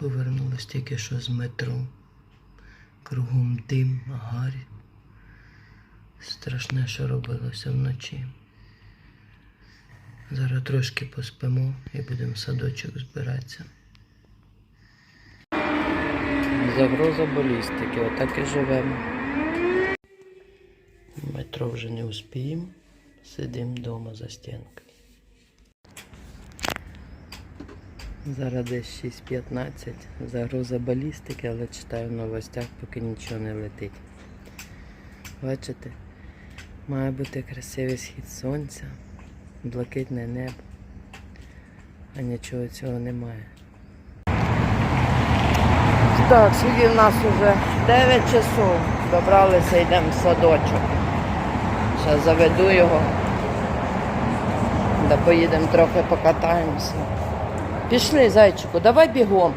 Повернулись тільки що з метро. Кругом дим, гарь. Страшне, що робилося вночі. Зараз трошки поспимо і будемо в садочок збиратися. Загроза балістики, отак і живемо. Метро вже не успіємо. Сидимо вдома за стінкою. Зараз десь 6.15. Загроза балістики, але читаю в новостях, поки нічого не летить. Бачите? Має бути красивий схід сонця, блакитне небо. А нічого цього немає. Так, сьогодні в нас вже 9 часов. Добралися, йдемо в садочок. Зараз заведу його. Да поїдемо трохи покатаємося. Пішли, зайчику, давай бігом.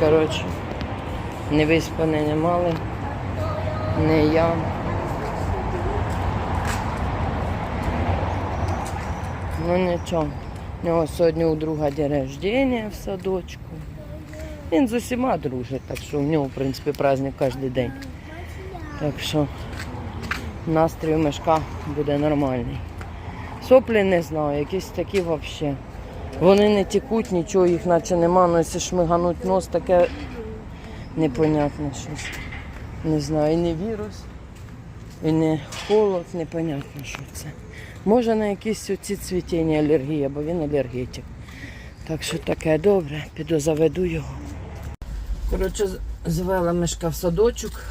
Коротше, не виспані не мали, не я. Ну нічого. У нього сьогодні у друга день рождення в садочку. Він з усіма дружить, так що в нього, в принципі, праздник кожен день. Так що настрій у мешка буде нормальний. Соплі не знаю, якісь такі взагалі. Вони не текуть, нічого їх наче нема, ну якщо шмигануть нос, таке непонятне щось. Не знаю, і не вірус, і не холод, непонятно, що це. Може на якісь оці цвітіння алергія, бо він алергетик. Так що таке добре, піду заведу його. Коротше, звела мешка в садочок.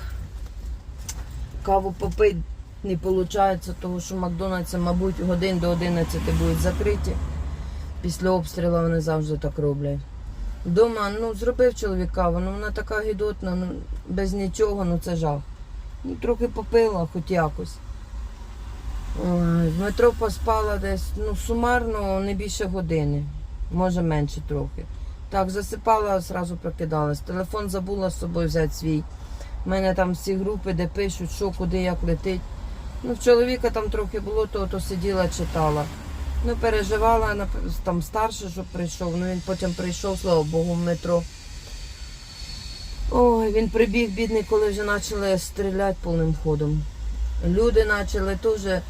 Каву попити не виходить, тому що Макдональдси, мабуть, годин до 11 будуть закриті. Після обстрілу вони завжди так роблять. Дома, ну, зробив чоловік каву, ну вона така гідотна, ну, без нічого, ну це жах. Ну, трохи попила, хоч якось. В метро поспала десь, ну, сумарно не більше години, може менше трохи. Так, засипала, одразу прокидалась. Телефон забула з собою взяти свій. У мене там всі групи, де пишуть, що, куди, як летить. Ну, в чоловіка там трохи було, то, то сиділа, читала. Ну, переживала, там старший, щоб прийшов. Ну він потім прийшов, слава Богу, в метро. Ой, він прибіг, бідний, коли вже почали стріляти повним ходом. Люди почали теж.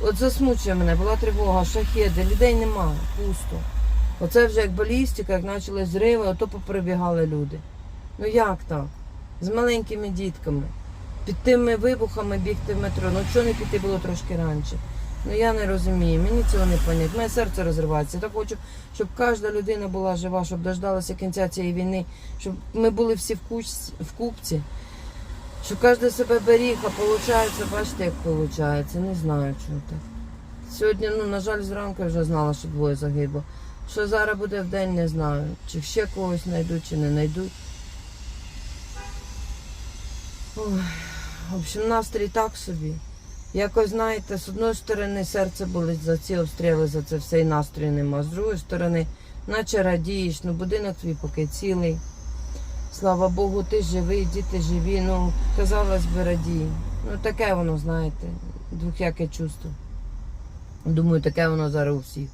От засмучує мене, була тривога, шахеди, людей нема, пусто. Оце вже як балістика, як почали зриви, ото поприбігали люди. Ну як так? З маленькими дітками. Під тими вибухами бігти в метро. Ну чого не піти було трошки раніше? Ну я не розумію, мені цього не понять. Моє серце розривається. Я так хочу, щоб кожна людина була жива, щоб дождалася кінця цієї війни, щоб ми були всі в, куч... в купці. Щоб кожен себе беріг, а виходить, бачите, як виходить. Не знаю, чого так. Сьогодні, ну, на жаль, зранку я вже знала, що двоє загибло. Що зараз буде в день, не знаю. Чи ще когось знайдуть, чи не знайдуть. Ой, общем, настрій так собі. Якось, знаєте, з одної сторони серце болить за ці обстріли, за це все і настрою нема. З другої сторони, наче радієш, ну будинок твій поки цілий. Слава Богу, ти живий, діти живі. Ну, казалось би, радій. Ну таке воно, знаєте, двохяке чувство. Думаю, таке воно зараз у всіх.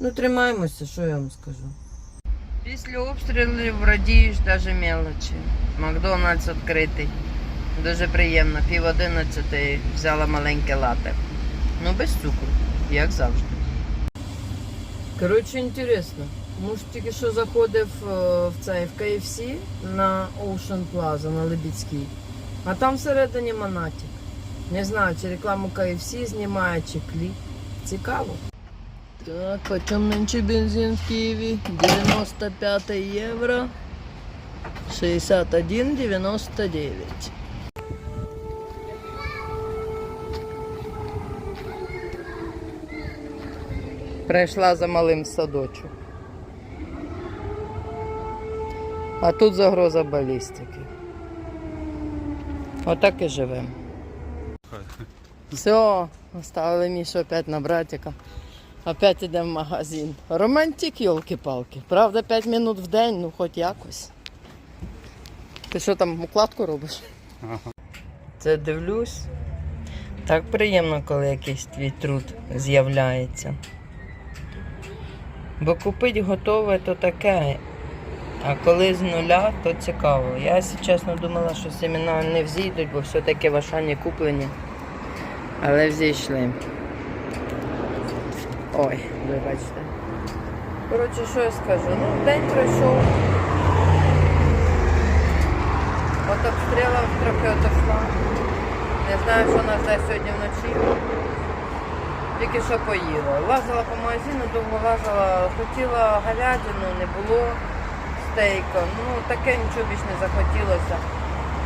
Ну, тримаємося, що я вам скажу. Після обстрілів радієш навіть мелочі. Макдональдс відкритий. Дуже приємно. Пів одинадцятої взяла маленьке лате. Ну, без цукру, як завжди. Коротше, інтересно. Муж тільки що заходив е, в цей в KFC на Ocean Plaza на Лебідській. А там всередині Монатік. Не знаю, чи рекламу KFC знімає, чи кліп. Цікаво. Так, почем нынче бензин в Києві? 95 євро. 61,99. Прийшла за малим садочок. А тут загроза балістики. Отак і живемо. Все, оставили Мішу опять на братика. Опять йдемо в магазин. Романтик, йолки-палки. Правда, 5 минут в день, ну хоч якось. Ти що там укладку робиш? Це дивлюсь. Так приємно, коли якийсь твій труд з'являється. Бо купити готове то таке. А коли з нуля, то цікаво. Я, якщо чесно, думала, що семена не взійдуть, бо все-таки в Ашані куплені. Але взійшли. Ой, вибачте. Коротше, що я скажу? Ну, день пройшов. От обстріла трохи отошла. Не знаю, що нас жде сьогодні вночі. Тільки що поїла. Лазила по магазину, довго лазила, хотіла говядину, не було стейка. Ну, таке нічого більш не захотілося.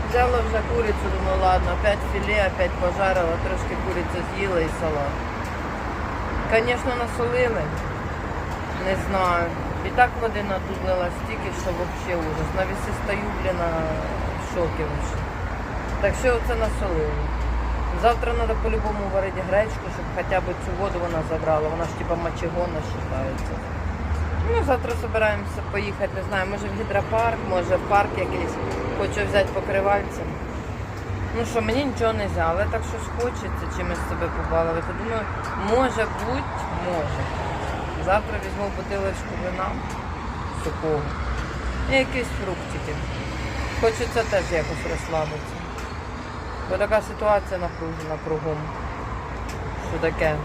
Взяла вже курицю, думаю, ладно, опять філе, опять пожарила, трошки курицю з'їла і салат. Звісно, насолили. Не знаю. І так води надудлила стільки, що взагалі ужас. На віси стою, блін, на шокі. Так що це насолили. Завтра треба по-любому варити гречку, щоб хоча б цю воду вона забрала. Вона ж типа мочегонна вважається. Ну, завтра збираємося поїхати, не знаю, може в гідропарк, може в парк якийсь. Хочу взяти покривальцем. Ну що, мені нічого не взяли, так що ж хочеться чимось себе побалувати. Думаю, може бути, може. Завтра візьму бутилочку вина сухого і якісь фруктики. Хочеться теж якось розслабитися. Бо така ситуація напружена кругом. Що таке?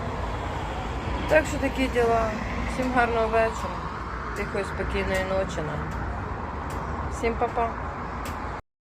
Так що такі діла. Всім гарного вечора, тихої, спокійної ночі нам. Всім па-па.